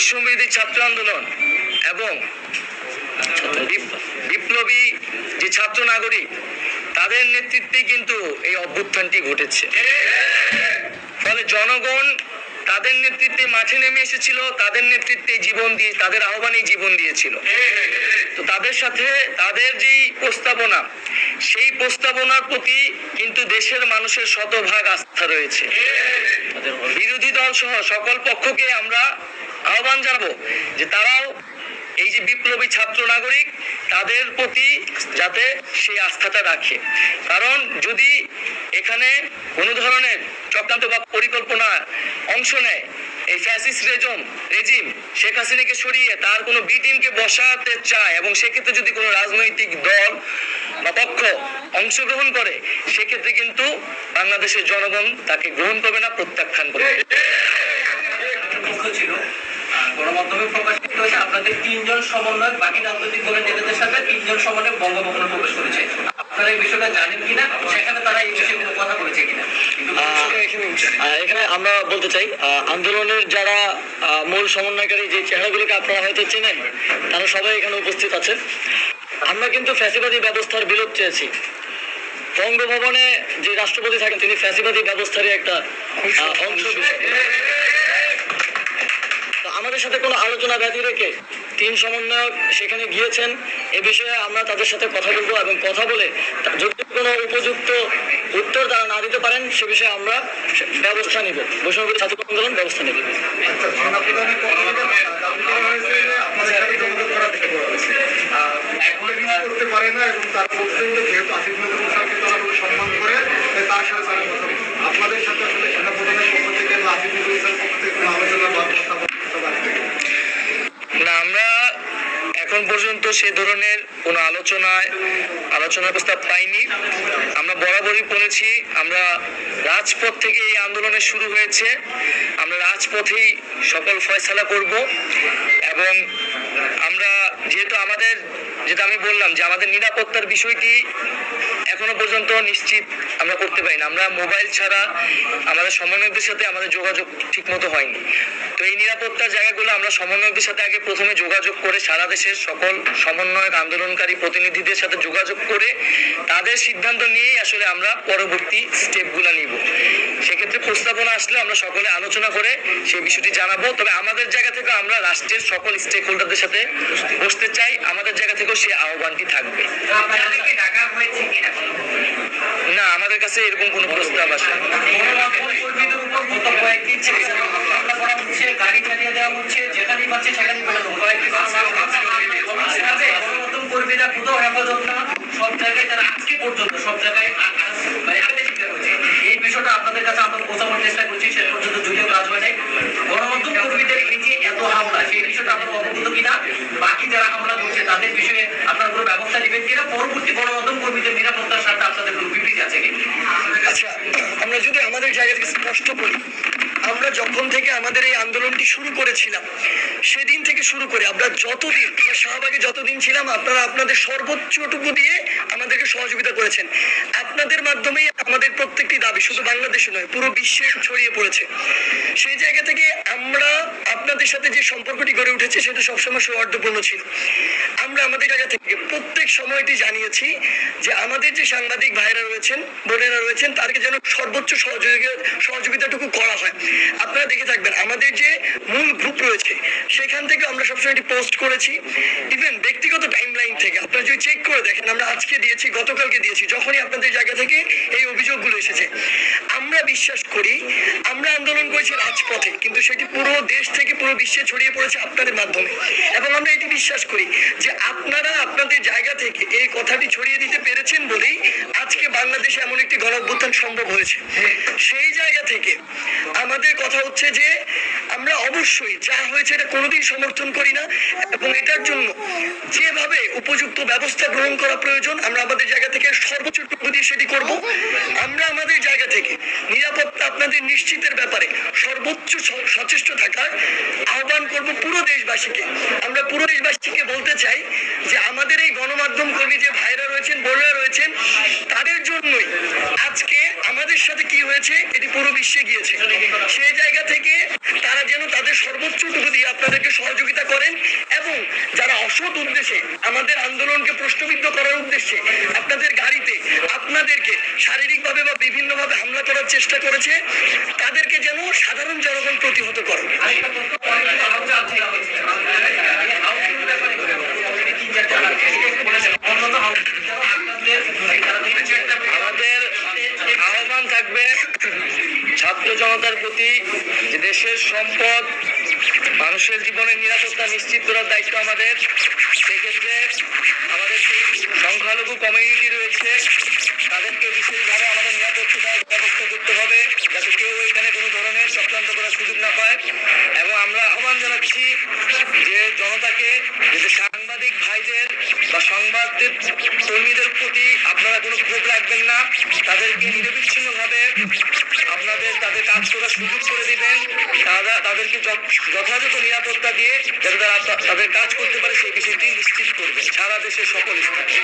বৈষম্যবিরোধী ছাত্র আন্দোলন এবং বিপ্লবী যে ছাত্র নাগরিক, তাদের নেতৃত্বে কিন্তু এই অভ্যুত্থানটি ঘটেছে। ফলে জনগণ তাদের নেতৃত্বে মাঠে নেমে এসেছিল, তাদের নেতৃত্বে জীবন দিয়ে, তাদের আহ্বানে জীবন দিয়েছিল। তো তাদের সাথে তাদের যেই প্রস্তাবনা, সেই প্রস্তাবনার প্রতি কিন্তু দেশের মানুষের শতভাগ আস্থা রয়েছে। বিরোধী দল সহ সকল পক্ষকে আমরা আহ্বান জানাব যে তারাও এই যে বিপ্লবী ছাত্র নাগরিক, তাদের প্রতি যাতে সেই আস্থাটা রাখে। কারণ যদি এখানে কোনো ধরনের চক্রান্ত বা পরিকল্পনা অংশ নেয়, এই রেজম রেজিম শেখ হাসিনাকে সরিয়ে তার কোনো বসাতে চায় এবং সেক্ষেত্রে যদি কোনো রাজনৈতিক দল বা পক্ষ অংশগ্রহণ করে, সেক্ষেত্রে কিন্তু বাংলাদেশের জনগণ তাকে গ্রহণ করবে না, প্রত্যাখ্যান করবে গণমাধ্যমে প্রকাশিত হয়েছে। আপনাদের তিনজন সমন্বয়ক বাকি রাজনৈতিক দলের নেতাদের সাথে তিনজন সমন্বয় বঙ্গভবনে প্রবেশ করেছে। আপনারা এই বিষয়টা জানেন কিনা? সেখানে তারা এই বিষয়ে কোনো কথা বলেছে কিনা? এখানে আমরা বলতে চাই আন্দোলনের যারা মূল সমন্বয়কারী যে চেহারাগুলোকে আপনারা হয়তো চেনেন তারা সবাই এখানে উপস্থিত আছেন। আমরা কিন্তু ফ্যাসিবাদী ব্যবস্থার বিলোপ চেয়েছি। বঙ্গভবনে যে রাষ্ট্রপতি থাকেন তিনি ফ্যাসিবাদী ব্যবস্থারই একটা অংশ। আমাদের সাথে কোনো আলোচনা ব্যাধি রেখে তিন সমন্বয়ক সেখানে গিয়েছেন, এ বিষয়ে আমরা তাদের সাথে কথা বলব এবং কথা বলে যদি কোনো উপযুক্ত উত্তর তারা না দিতে পারেন, সে বিষয়ে আমরা ব্যবস্থা নিব। বৈষ্ণব ছাত্র আন্দোলন ব্যবস্থা নেব। করতে পারে না এবং যেহেতু এখন পর্যন্ত সে ধরনের কোনো আলোচনায়, আলোচনা প্রস্তাব পাইনি। আমরা বরাবরই বলেছি আমরা রাজপথ থেকে এই আন্দোলনের শুরু হয়েছে। আমরা রাজপথেই সকল ফয়সালা করব এবং আমরা যেহেতু আমাদের, যেটা আমি বললাম যে আমাদের নিরাপত্তার বিষয়টি এখনও পর্যন্ত নিশ্চিত আমরা করতে পারি না। আমরা মোবাইল ছাড়া আমাদের সমন্বয়কদের সাথে আমাদের যোগাযোগ ঠিক মতো হয়নি। তো এই নিরাপত্তার জায়গাগুলো আমরা সমন্বয়কদের সাথে আগে প্রথমে যোগাযোগ করে সারা দেশের সকল সমন্বয়ক, আন্দোলনকারী প্রতিনিধিদের সাথে যোগাযোগ করে তাদের সিদ্ধান্ত নিয়েই আসলে আমরা পরবর্তী স্টেপগুলো নিব। সেক্ষেত্রে প্রস্তাবনা আসলে আমরা সকলে আলোচনা করে সেই বিষয়টি জানাব। তবে আমাদের জায়গা থেকে আমরা রাষ্ট্রের সকল স্টেক হোল্ডারদের সাথে বসতে চাই। আমাদের জায়গা থেকেও সেই আহ্বানটি থাকবে। না আমাদের কাছে এরকম কোনো প্রস্তাব আসে গণমাধ্যম কর্মীদের উপর গত কয়েকদিন থেকে হামলা করা হচ্ছে গাড়ি চালিয়ে দেওয়া হচ্ছে যেখানেই পাচ্ছে সেখানেই পাঠানো হচ্ছে। কয়েকদিন অবিশ্বাসে গণমাধ্যম কর্মীরা কোথাও হেফাজত না সব জায়গায় তারা আজকে পর্যন্ত সব জায়গায় আ- আ- মানে আগে শিকার হচ্ছে এই বিষয়টা আপনাদের কাছে আমরা পৌঁছানোর চেষ্টা করছি শেষ পর্যন্ত যদিও কাজ হয় নাই। গণমাধ্যম কর্মীদের হামলা সেই বিষয়টা আপনার অবগত কিনা? বাকি যারা হামলা করছে, তাদের বিষয়ে আপনার কোনো ব্যবস্থা নেবেন কিনা? পরবর্তী গণমাধ্যম কর্মীদের নিরাপত্তার স্বার্থে আপনাদের কোনো বিবৃতি আছে কিনা? আচ্ছা আমরা যদি আমাদের জায়গা থেকে স্পষ্ট করি আমরা যখন থেকে আমাদের এই আন্দোলনটি শুরু করেছিলাম, সেদিন থেকে শুরু করে আমরা যতদিন শাহবাগে যতদিন ছিলাম, আপনারা আপনাদের সর্বোচ্চটুকু দিয়ে আমাদেরকে সহযোগিতা করেছেন। আপনাদের মাধ্যমেই আমাদের প্রত্যেকটি দাবি শুধু বাংলাদেশে নয়, পুরো বিশ্বে ছড়িয়ে পড়েছে। সেই জায়গা থেকে আমরা আপনাদের সাথে যে সম্পর্কটি গড়ে উঠেছে, সেটা সবসময় সৌহার্দ্যপূর্ণ ছিল। আমরা আমাদের জায়গা থেকে প্রত্যেক সময়টি জানিয়েছি যে আমাদের যে সাংবাদিক ভাইরা রয়েছেন, বোনেরা রয়েছেন, তাদেরকে যেন সর্বোচ্চ সহযোগিতা সহযোগিতাটুকু করা হয়। আপনারা দেখে থাকবেন আমাদের যে মূল গ্রুপ রয়েছে সেখান থেকে আমরা সবসময় এটি পোস্ট করেছি। ইভেন ব্যক্তিগত টাইম লাইন থেকে আপনারা যদি চেক করে দেখেন আমরা আজকে দিয়েছি গতকালকে দিয়েছি যখনই আপনাদের জায়গা থেকে এই অভিযোগগুলো এসেছে। আমরা বিশ্বাস করি আমরা আন্দোলন করেছি রাজপথে কিন্তু সেটি পুরো দেশ থেকে পুরো বিশ্বে ছড়িয়ে পড়েছে আপনাদের মাধ্যমে। এবং আমরা এটি বিশ্বাস করি যে আপনারা আপনাদের জায়গা থেকে এই কথাটি ছড়িয়ে দিতে পেরেছেন বলেই আজকে বাংলাদেশে এমন একটি গণ অভ্যুত্থান সম্ভব হয়েছে। সেই জায়গা থেকে আমাদের কথা হচ্ছে যে আমরা অবশ্যই যা হয়েছে এটা কোনোদিন সমর্থন করি না এবং এটার জন্য যেভাবে উপযুক্ত ব্যবস্থা গ্রহণ করা প্রয়োজন, আমরা আমাদের জায়গা থেকে সর্বোচ্চ টুকু দিয়ে সেটি করব। আমরা আমাদের জায়গা থেকে নিরাপত্তা আপনাদের নিশ্চিতের ব্যাপারে সর্বোচ্চ সচেষ্ট থাকার আহ্বান করব পুরো দেশবাসীকে। আমরা পুরো দেশবাসীকে বলতে চাই যে আমাদের এই গণমাধ্যম কর্মী যে ভাইরা রয়েছেন, বোনরা রয়েছেন, তাদের জন্যই আজকে আমাদের সাথে কি হয়েছে, এটি পুরো বিশ্বে গিয়েছে। সেই জায়গা থেকে তারা যেন তাদের সর্বোচ্চটুকু দিয়ে আপনাদেরকে সহযোগিতা করেন এবং যারা অসৎ উদ্দেশ্যে আমাদের আন্দোলনকে প্রশ্নবিদ্ধ করার উদ্দেশ্যে আপনাদের গাড়িতে আপনাদেরকে শারীরিকভাবে বা বিভিন্নভাবে হামলা করার চেষ্টা করেছে, তাদেরকে যেন সাধারণ জনগণ প্রতিহত করে আরেকটা তথ্য পয়েন্ট হাউসে আছে এই হাউসিং ব্যাপারে অলরেডি তিন চারটা বলেছেন অন্যত হাউসিং আপনাদের তারা দেখেছে একটা আমাদের আহ্বান থাকবে ছাত্র জনতার প্রতি যে দেশের সম্পদ, মানুষের জীবনের নিরাপত্তা নিশ্চিত করার দায়িত্ব আমাদের, সেক্ষেত্রে আমাদের যে সংখ্যালঘু কমিউনিটি রয়েছে, তাদেরকে বিশেষভাবে আমাদের নিরাপত্তা ব্যবস্থা করতে হবে, যাতে কেউ এখানে কোনো ধরনের চক্রান্ত করার সুযোগ না পায়। এবং আমরা আহ্বান জানাচ্ছি যে জনতাকে যাতে সাংবাদিক ভাইদের বা সংবাদদের কর্মীদের প্রতি আপনারা কোনো ক্ষোভ রাখবেন না, তাদেরকে নিরবিচ্ছিন্নভাবে আপনাদের তাদের কাজ করার সুযোগ করে দিবেন। তারা তাদেরকে যথাযথ নিরাপত্তা দিয়ে যাতে তারা তাদের কাজ করতে পারে, সেই বিষয়টি নিশ্চিত করবেন। সারা দেশের সকল স্থানে।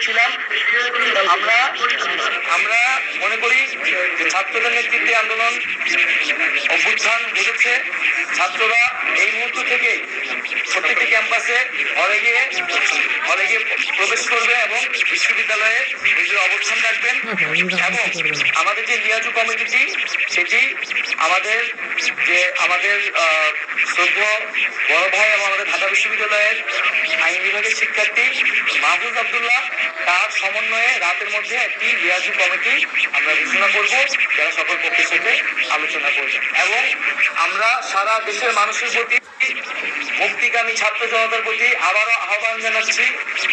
কিন্তু আমরা ছাত্রদের নেতৃত্বে আন্দোলন অভ্যুত্থান ঘটেছে। ছাত্ররা এই মুহূর্ত থেকে প্রত্যেকটি ক্যাম্পাসে হলে গিয়ে হলে গিয়ে প্রবেশ করবে এবং বিশ্ববিদ্যালয়ে নিজের অবস্থান রাখবেন। এবং আমাদের যে লিয়াজু কমিটিটি, সেটি আমাদের যে আমাদের শ্রদ্ধেয় বড় ভাই এবং আমাদের ঢাকা বিশ্ববিদ্যালয়ের আইন বিভাগের শিক্ষার্থী মাহফুজ আবদুল্লাহ, তার সমন্বয়ে রাতের মধ্যে একটি লিয়াজু কমিটি আমরা ঘোষণা করব। যারা সকল পক্ষের সাথে আলোচনা করবে। এবং আমরা সারা দেশের মানুষের প্রতি, মুক্তিকামী ছাত্র জনতার প্রতি আবারও আহ্বান জানাচ্ছি,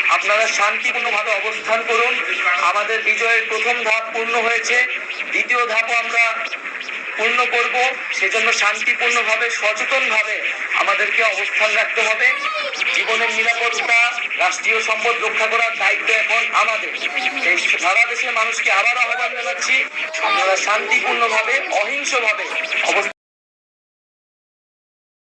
আপনারা শান্তিপূর্ণভাবে অবস্থান করুন। আমাদের বিজয়ের প্রথম ধাপ পূর্ণ হয়েছে। দ্বিতীয় ধাপও আমরা পূর্ণ করব, সেজন্য শান্তিপূর্ণভাবে, সচেতনভাবে আমাদেরকে অবস্থান রাখতে হবে। জীবনের নিরাপত্তা, রাষ্ট্রীয় সম্পদ রক্ষা করার দায়িত্ব এখন আমাদের। এই সারা দেশের মানুষকে আবার আহ্বান জানাচ্ছি, আপনারা শান্তিপূর্ণভাবে, অহিংসভাবে অবস্থান